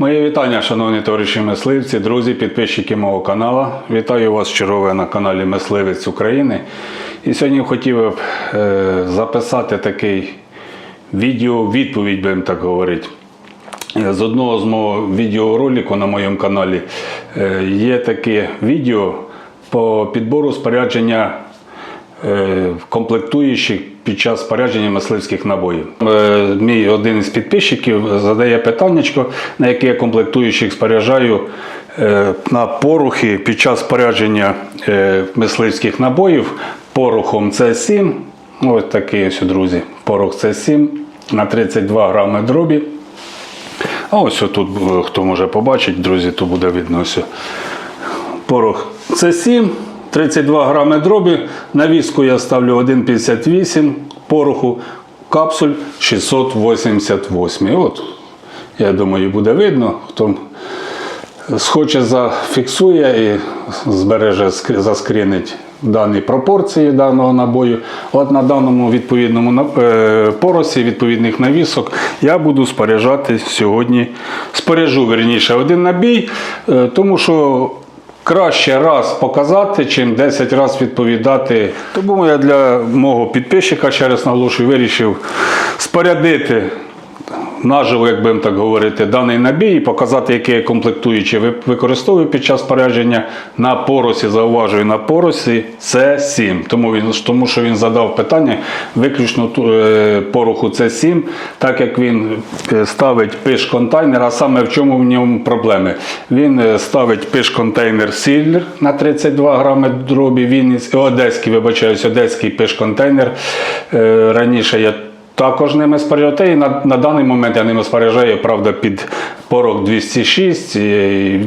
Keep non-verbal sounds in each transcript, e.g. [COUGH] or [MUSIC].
Моє вітання, шановні товариші мисливці, друзі, підписчики мого каналу. Вітаю вас чергове на каналі Мисливець України. І сьогодні хотів би е, записати такий відео відповідь, будемо так говорити. Е, З одного з мого відеоролику на моєму каналі е, є таке відео по підбору спорядження комплектуючих під час спорядження мисливських набоїв. Е, Мій один із підписчиків задає питання, на яке я комплектуючих споряджаю е, на порухи під час спорядження е, мисливських набоїв порохом С7. Ось такий ось, друзі, порох С7 на 32 грами дробі. А ось тут, е, хто може побачити, друзі, то буде видно ось. Порох С7, 32 грами дробі. На віску я ставлю 1,58 пороху, капсуль 688. От, я думаю, буде видно. Хто схоче зафіксує і збереже, скр- заскрінить дані пропорції даного набою. От на даному відповідному е, поросі відповідних навісок я буду споряджати сьогодні. Споряджу верніше один набій, е, тому що. Краще раз показати, чим 10 разів відповідати. Тому я для мого підписчика, ще раз наголошую, вирішив спорядити наживо, як будемо так говорити, даний набій і показати, які комплектуючі використовую під час спорядження на поросі, зауважую, на поросі С7. Тому, він, тому що він задав питання виключно е, пороху С7, так як він е, ставить пиш-контейнер, а саме в чому в ньому проблеми? Він е, ставить пиш-контейнер Сіллер на 32 грами дробі, Вінниць, одеський, вибачаюсь, одеський пиш-контейнер. Е, Раніше я також ними споряджаю. І на, на даний момент я ними споряджаю, правда, під порох 206, і,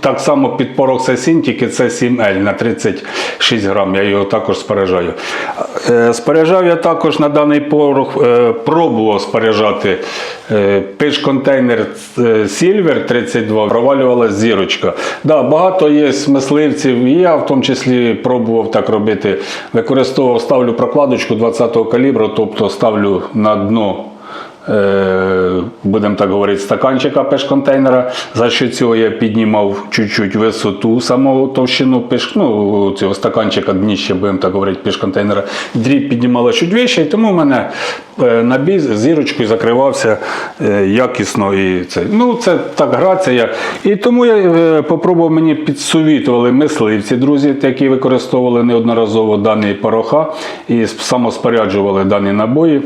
так само під порох С7, тільки це 7L на 36 грам. Я його також споряджаю. Е, Споряджав я також на даний порох, е, пробував споряджати е, пиш-контейнер Silver 32, провалювалася зірочка. Да, багато є мисливців, і я в тому числі пробував так робити. Використовував, ставлю прокладочку 20-го калібру, тобто ставлю на дно. Е, Будемо так говорити, стаканчика пеш-контейнера. За що цього я піднімав чуть-чуть висоту самого товщину пеш, ну, цього стаканчика дніще, будемо так говорити, пеш-контейнера. Дріб піднімала чуть вище, і тому в мене е, набій зірочкою закривався е, якісно. І це. Ну, це так грація. І тому я попробував мені підсовітували мисливці, друзі, які використовували неодноразово дані пороха і самоспоряджували дані набої.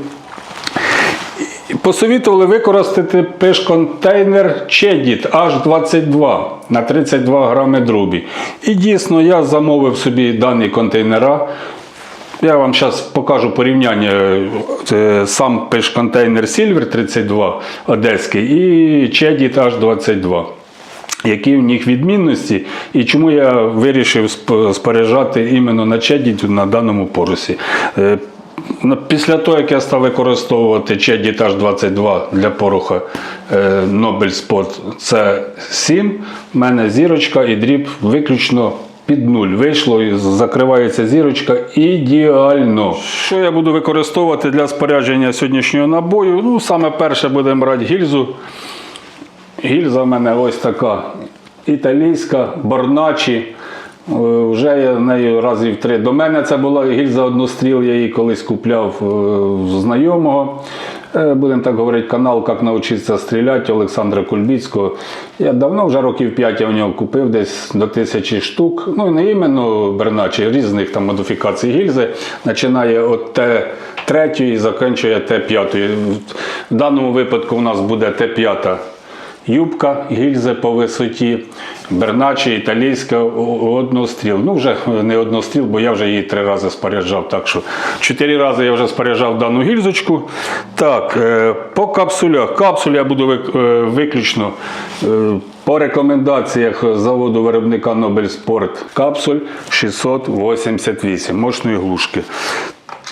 Посовітували використати пиш-контейнер Чедіт H22 на 32 грами друбі. І дійсно я замовив собі дані контейнера. Я вам зараз покажу порівняння. Це сам пиш-контейнер Silver 32 одеський і Чедіт H22. Які в них відмінності, і чому я вирішив споряджати іменно на Чедіт на даному порусі. Ну, Після того, як я став використовувати Чеді H22 для пороха е, Nobel Spot C7, в мене зірочка і дріб виключно під нуль вийшло і закривається зірочка ідеально. Що я буду використовувати для спорядження сьогоднішнього набою? Ну, саме перше будемо брати гільзу. Гільза в мене ось така італійська, борначі. Е, Вже я нею разів три. До мене це була гільза одностріл, я її колись купляв е, в знайомого. Е, Будемо так говорити, канал Як навчитися стріляти Олександра Кульбіцького. Я давно, вже років 5 я в нього купив десь до тисячі штук. Ну не іменно Берначі, різних там модифікацій гільзи. Починає від Т3 і закінчує Т5. В даному випадку у нас буде Т5 юбка, гільзи по висоті, берначі, італійська, одностріл. Ну, вже не одностріл, бо я вже її три рази споряджав. Так що чотири рази я вже споряджав дану гільзочку. Так, е, по капсулях. Капсуль я буду е, виключно е, по рекомендаціях заводу виробника Sport капсуль 688 мощної глушки.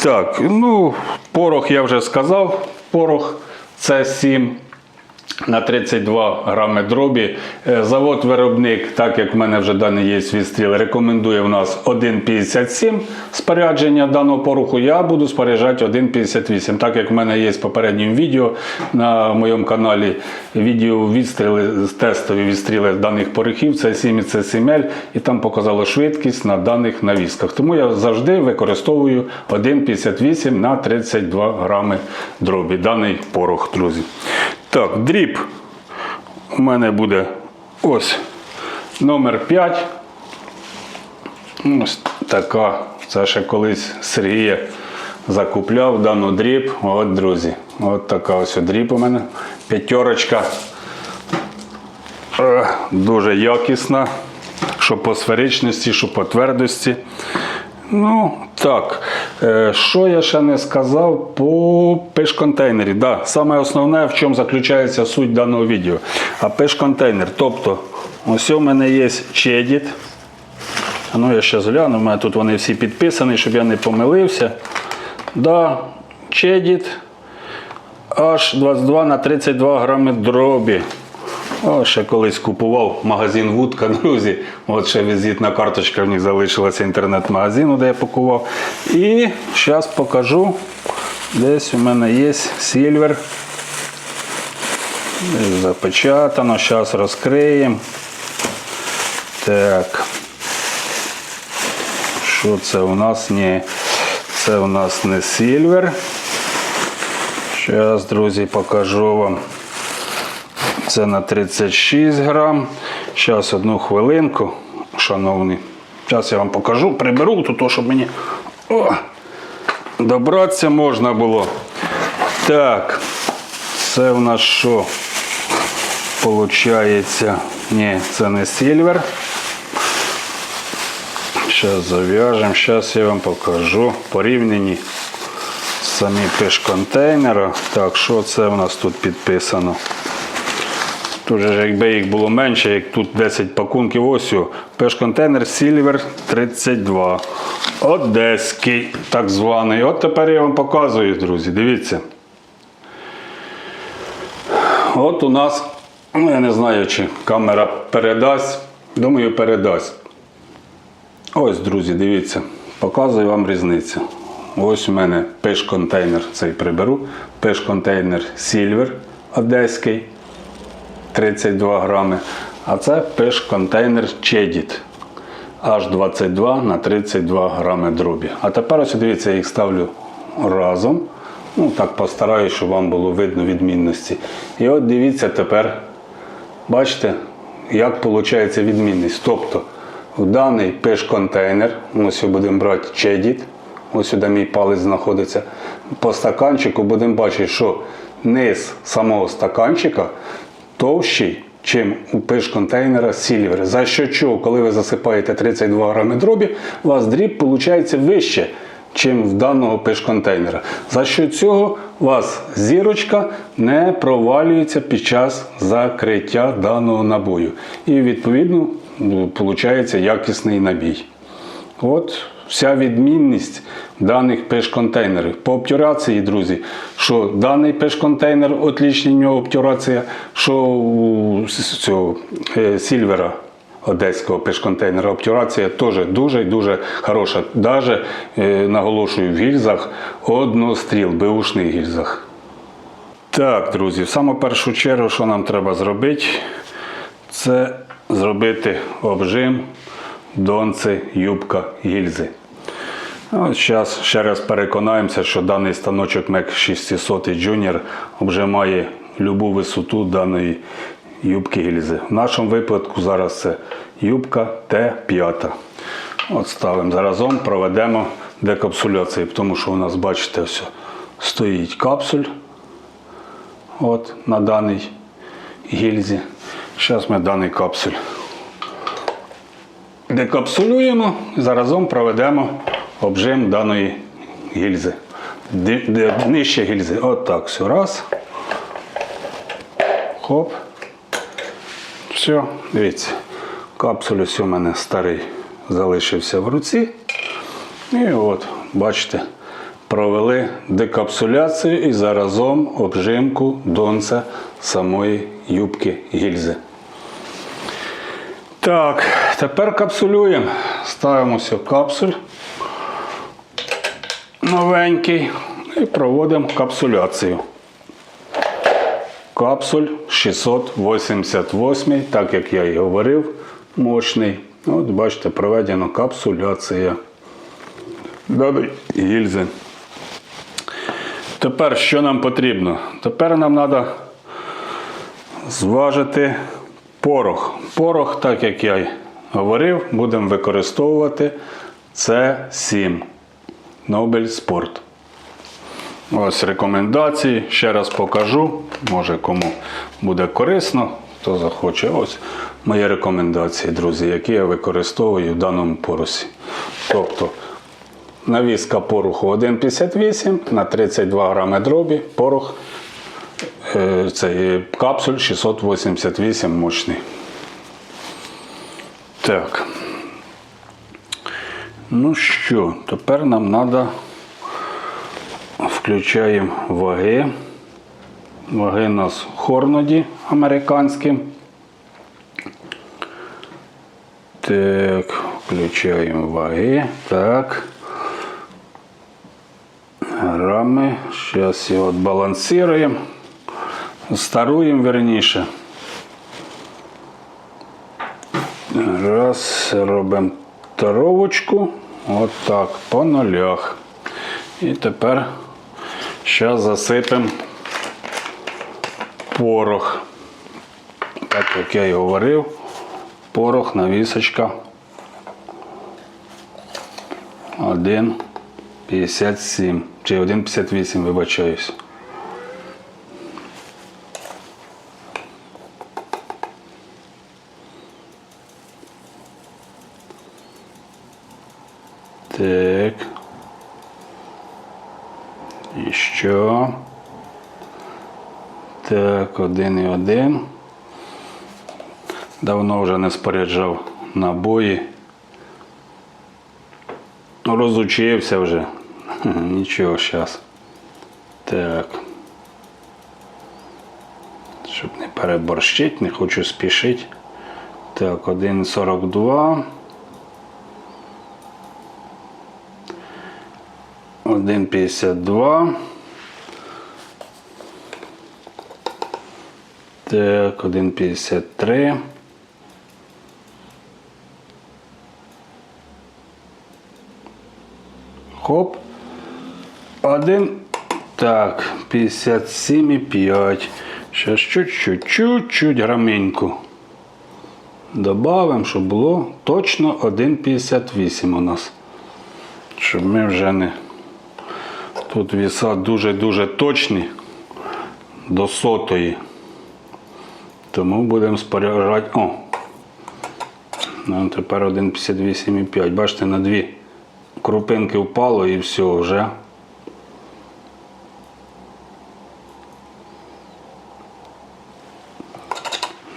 Так, ну, порох я вже сказав. Порох це 7 на 32 грами дробі. Е, Завод-виробник, так як в мене вже даний є відстріл, рекомендує в нас 1,57 спорядження даного поруху. Я буду споряджати 1,58. Так як в мене є попереднім відео на моєму каналі відео відстріли, тестові відстріли даних порохів, це 7 і це 7L, і там показало швидкість на даних навісках. Тому я завжди використовую 1,58 на 32 грами дробі. Даний порох, друзі. Так, дріб у мене буде ось номер 5. Ось така. Це ще колись Сергія закупляв дану дріб. От, друзі. От така ось дріб у мене. П'ятерочка. Е, Дуже якісна. Що по сферичності, що по твердості. Ну, так. Е, Що я ще не сказав по пеш-контейнері. Да, саме основне, в чому заключається суть даного відео. А пеш-контейнер. Тобто, ось у мене є чедіт. Ну, я ще згляну, у мене тут вони всі підписані, щоб я не помилився. Да, чедіт H22 на 32 грами дробі. О, ще колись купував магазин Вудка, друзі. От ще візитна карточка в них залишилася інтернет-магазину, де я пакував. І зараз покажу. Десь у мене є сільвер. Запечатано. Зараз розкриємо. Так. Що це у нас? Ні. Це у нас не сільвер. Зараз, друзі, покажу вам. Це на 36 грам. Зараз одну хвилинку, шановні. Зараз я вам покажу, приберу тут, щоб мені О, добратися можна було. Так, це у нас що? Получається, ні, це не сільвер. Зараз зав'яжемо, зараз я вам покажу порівняні самі пеш-контейнера. Так, що це у нас тут підписано? Тут же, якби їх було менше, як тут 10 пакунків, ось пеш-контейнер Silver 32. Одеський, так званий. От тепер я вам показую, друзі. Дивіться. От у нас, ну я не знаю, чи камера передасть. Думаю, передасть. Ось, друзі, дивіться, показую вам різницю. Ось у мене пеш-контейнер, цей приберу. Пеш-контейнер Silver одеський. 32 грами. А це пеш-контейнер Chedit H22 на 32 грами дробі. А тепер ось дивіться, я їх ставлю разом. Ну, так постараюсь, щоб вам було видно відмінності. І от дивіться тепер, бачите, як виходить відмінність. Тобто, в даний пеш-контейнер, ось будемо брати Chedit, ось сюди мій палець знаходиться. По стаканчику будемо бачити, що низ самого стаканчика товщий, чим у пиш-контейнера Silver. За що чого, коли ви засипаєте 32 грами дробі, у вас дріб виходить вище, чим в даного пиш-контейнера. За що цього у вас зірочка не провалюється під час закриття даного набою. І відповідно виходить якісний набій. От вся відмінність даних пеш-контейнерів. По обтюрації, друзі, що даний пеш-контейнер, отлічна в нього обтюрація, що у цього е, Сільвера одеського пеш-контейнера обтюрація теж дуже і дуже хороша. Навіть, е, наголошую, в гільзах одностріл, беушних гільзах. Так, друзі, в саму першу чергу, що нам треба зробити, це зробити обжим донци, юбка, гільзи. Зараз ще раз переконаємося, що даний станочок MEC 600 Junior обжимає любу висоту даної юбки гільзи. В нашому випадку зараз це юбка Т5. От ставимо заразом, проведемо декапсуляцію, тому що у нас, бачите, все, стоїть капсуль от, на даній гільзі. Зараз ми даний капсуль декапсулюємо заразом проведемо обжим даної гільзи. Нижче гільзи. От так, все. Раз. Хоп. Все, дивіться. Капсуль ось у мене старий залишився в руці. І от, бачите, провели декапсуляцію і заразом обжимку донця самої юбки гільзи. Так, тепер капсулюємо. Ставимо капсуль новенький і проводимо капсуляцію. Капсуль 688, так як я і говорив, мощний. От бачите, проведена капсуляція. Даної гільзи. Тепер що нам потрібно? Тепер нам треба зважити порох. Порох, так як я й говорив, будемо використовувати С7 Nobel Sport. Ось рекомендації. Ще раз покажу. Може кому буде корисно, хто захоче. Ось мої рекомендації, друзі, які я використовую в даному поросі. Тобто навіска пороху 1,58 на 32 грами дробі, порох е, цей капсуль 688 мощний. Так. Ну що, тепер нам треба включаємо ваги. Ваги у нас Хорноді американські. Так, включаємо ваги. Так. Грами. Зараз його балансуємо. Старуємо верніше. Раз, робимо таровочку. Отак, по нулях. І тепер зараз засипемо порох. Так як я і говорив, порох навісочка 1,57 чи 1,58, вибачаюсь. Так. І що? І один. Давно вже не споряджав набої. Ну, Розучився вже. [LAUGHS] Нічого зараз. Так. Щоб не переборщити, не хочу спішити. Так, 1,42. 1,52. Так, 1,53. Хоп. Один. Так, 57,5. Сейчас чуть-чуть, чуть-чуть граменьку. Добавимо, щоб було точно 1,58 у нас. Щоб ми вже не. Тут віса дуже-дуже точні до сотої. Тому будемо споряджати. О! Ну, тепер 1,58,5. Бачите, на дві крупинки впало і все вже.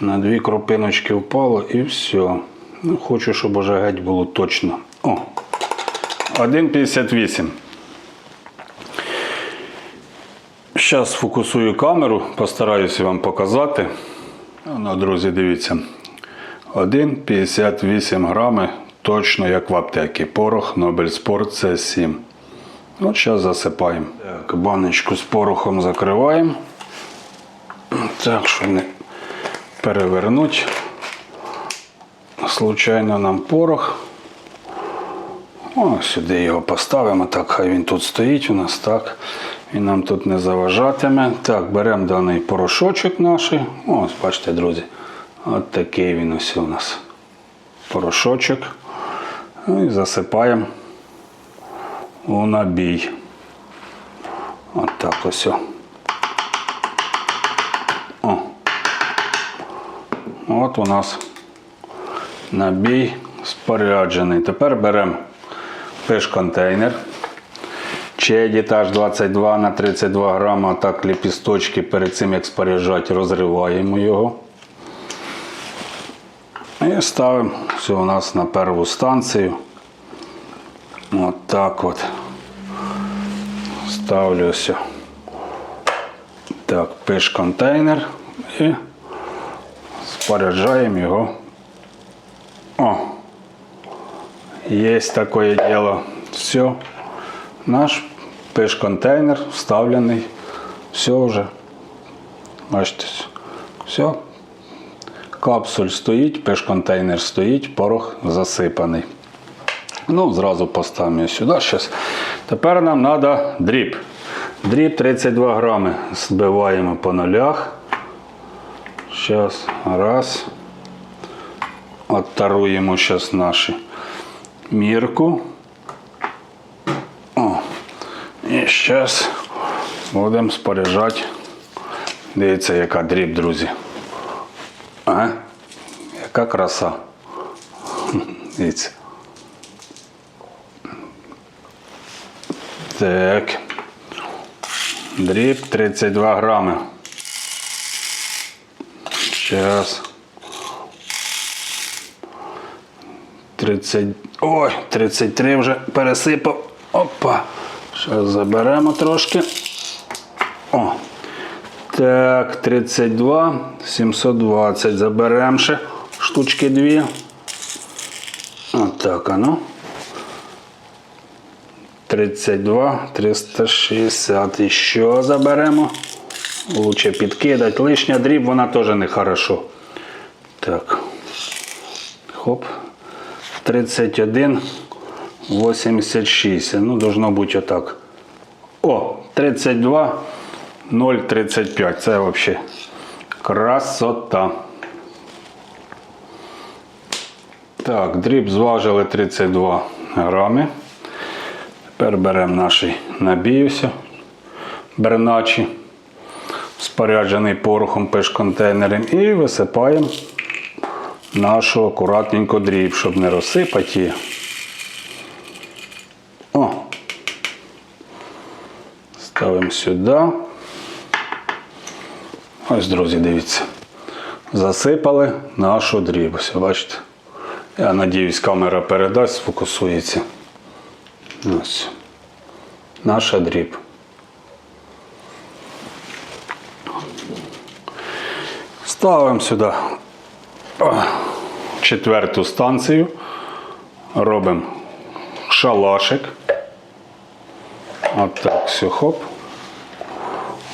На дві крупиночки впало і все. Ну, хочу, щоб уже геть було точно. О! 1,58. Зараз фокусую камеру, постараюся вам показати. Ну, друзі, дивіться. 1,58 грами, точно як в аптеці. Порох Nobel Sport C7. От зараз засипаємо. Так, баночку з порохом закриваємо. Так, щоб не перевернути. Случайно нам порох. О, сюди його поставимо, так, хай він тут стоїть у нас, так. Він нам тут не заважатиме. Так, беремо даний порошочок наш. Ось, бачите, друзі. От такий він ось у нас. Порошочок. Ну і засипаємо у набій. От так ось. о. От у нас набій споряджений. Тепер беремо пиш-контейнер. Чедітаж 22 на 32 грама, так ліпісточки перед цим як споряджати, розриваємо його. І ставимо все у нас на перву станцію. От так от. Ставлю все. Так, пиш контейнер. І споряджаємо його. О! Есть такое дело. Все. Наш пеш-контейнер вставлений. Все вже. Бачите. Все. Капсуль стоїть, пеш-контейнер стоїть, порох засипаний. Ну, зразу поставимо сюди. Щас. Тепер нам треба дріб. Дріб 32 грами. Збиваємо по нулях. Зараз. Раз. Оттаруємо зараз наші мірку. І зараз будемо споряджати. Дивіться, яка дріб, друзі. Ага. Яка краса. [LAUGHS] Дивіться. Так. Дріб 32 грами. Зараз. 30. Ой, 33 вже пересипав. Опа. Зараз заберемо трошки. О. Так, 32, 720. Заберемо ще штучки дві. Отак, ну. 32, 360. І що заберемо? Лучше підкидати. Лишня дріб, вона теж не хорошо. Так. Хоп. 31, 86. Ну, должно бути отак. О, 32, 0,35. Це взагалі красота. Так, дріб зважили 32 грами. Тепер беремо наш набій ось, берначі, споряджений порохом пеш-контейнером і висипаємо нашу акуратненько дріб, щоб не розсипати її. О. Ставимо сюди. Ось, друзі, дивіться. Засипали нашу дріб. Ось, бачите? Я надіюсь, камера передасть, сфокусується. Ось. Наша дріб. Ставимо сюди четверту станцію. Робимо шалашик. От так, все, хоп.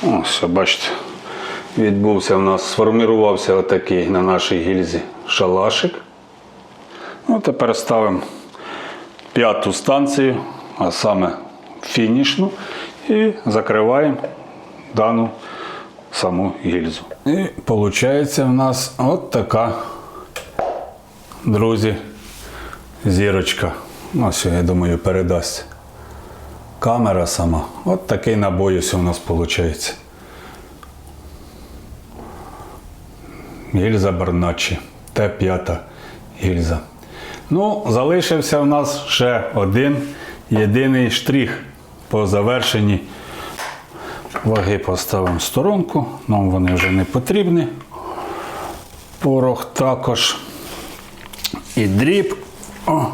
О, все, бачите, відбувся в нас, сформувався отакий на нашій гільзі шалашик. Ну, тепер ставимо п'яту станцію, а саме фінішну, і закриваємо дану саму гільзу. І виходить в нас от така, друзі, зірочка. Ось, я думаю, передасть. Камера сама. От такий набой ось у нас виходить. Гільза Барначі. Т5 гільза. Ну, залишився в нас ще один єдиний штрих по завершенні. Ваги поставимо в сторонку, нам вони вже не потрібні. Порох також. І дріб. О,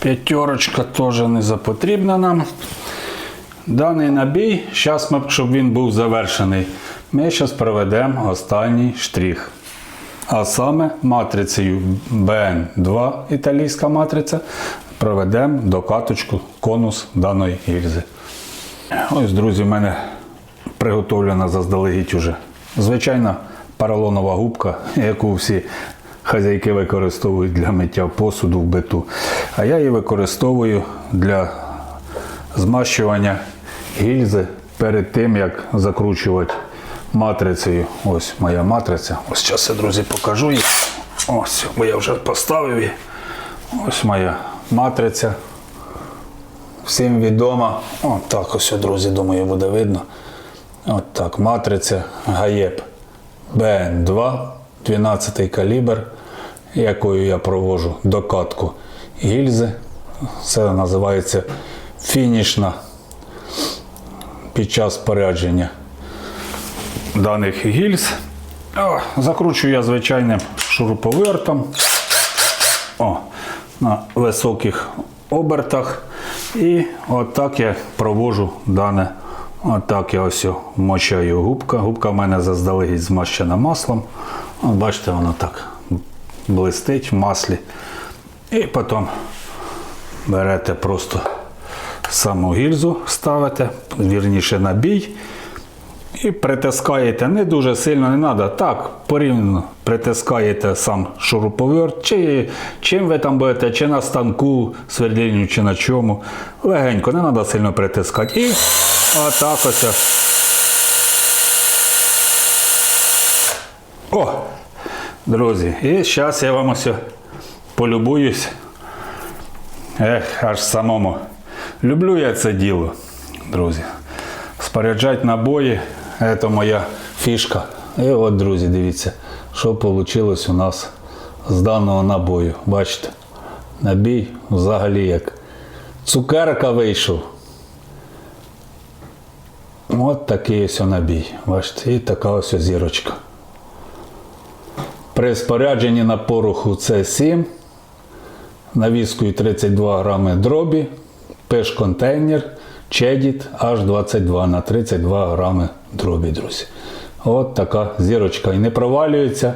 п'ятерочка теж не запотрібна нам. Даний набій, зараз ми, щоб він був завершений, ми зараз проведемо останній штрих. А саме матрицею BN2, італійська матриця, проведемо докаточку конус даної гільзи. Ось, друзі, в мене приготовлена заздалегідь уже звичайна поролонова губка, яку всі хазяйки використовують для миття посуду в биту. А я її використовую для змащування гільзи перед тим, як закручувати матрицею. Ось моя матриця. Ось зараз я, друзі, покажу її. Ось, бо я вже поставив її. Ось моя матриця. Всім відома. От так ось, друзі, думаю, буде видно. От так, матриця ГАЄП БН2, 12 калібр, якою я провожу докатку гільзи. Це називається фінішна під час спорядження даних гільз. О, закручую я звичайним шуруповертом О, на високих обертах. І отак я провожу дане Отак я ось вмочаю губка. Губка в мене заздалегідь змащена маслом. От бачите, воно так блистить в маслі. І потім берете просто саму гільзу, ставите, вірніше набій. І притискаєте не дуже сильно, не треба. Так, порівняно притискаєте сам шуруповерт, чи чим ви там будете, чи на станку, свердлінню, чи на чому. Легенько, не треба сильно притискати. І отак ось. О! Друзі, і зараз я вам ось полюбуюсь. Ех, аж самому. Люблю я це діло, друзі. Споряджати набої це моя фішка. І от, друзі, дивіться, що вийшло у нас з даного набою. Бачите, набій взагалі як цукерка вийшов. От такий ось набій. Бачите, і така ось зірочка. При спорядженні на пороху С7 навіскою 32 грами дробі, пеш-контейнер, чедіт H22 на 32 грами дробі, друзі. От така зірочка. І не провалюється.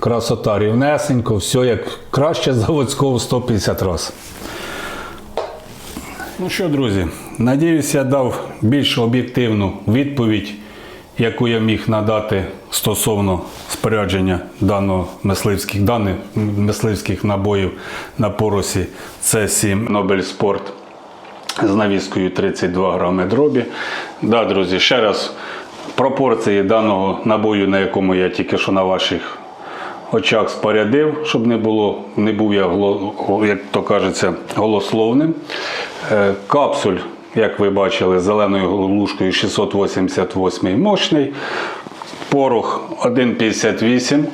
Красота рівнесенько, все як краще заводського 150 разів. Ну що, друзі, надіюсь, я дав більш об'єктивну відповідь, яку я міг надати стосовно спорядження даного мисливських даних мисливських набоїв на поросі С7 Nobel Sport з навіскою 32 грами дробі. Да, друзі, ще раз пропорції даного набою, на якому я тільки що на ваших очах спорядив, щоб не було, не був я, як то кажеться, голословним. Е, Капсуль, як ви бачили, з зеленою лужкою 688 мощний. Порох 1,58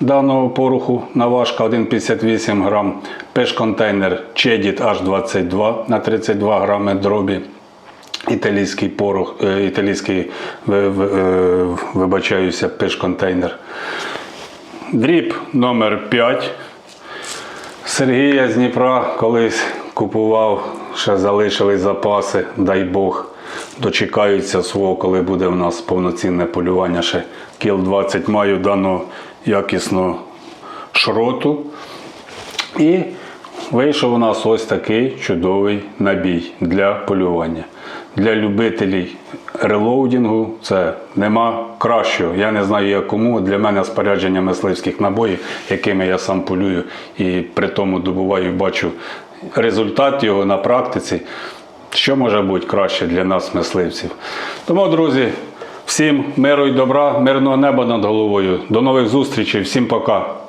даного пороху, наважка 1,58 грам. Пеш-контейнер Чедіт H22 на 32 грами дробі. Італійський порох, е, італійський, е, вибачаюся, пеш-контейнер. Дріб номер 5. Сергія з Дніпра колись купував, ще залишились запаси, дай Бог. Дочекаються свого, коли буде в нас повноцінне полювання. Ще кіл 20 маю даного якісного шроту. І вийшов у нас ось такий чудовий набій для полювання. Для любителів релоудінгу це нема кращого. Я не знаю як кому. Для мене спорядження мисливських набоїв, якими я сам полюю і при тому добуваю, бачу результат його на практиці. Що може бути краще для нас, мисливців? Тому, друзі, всім миру і добра, мирного неба над головою. До нових зустрічей, всім пока.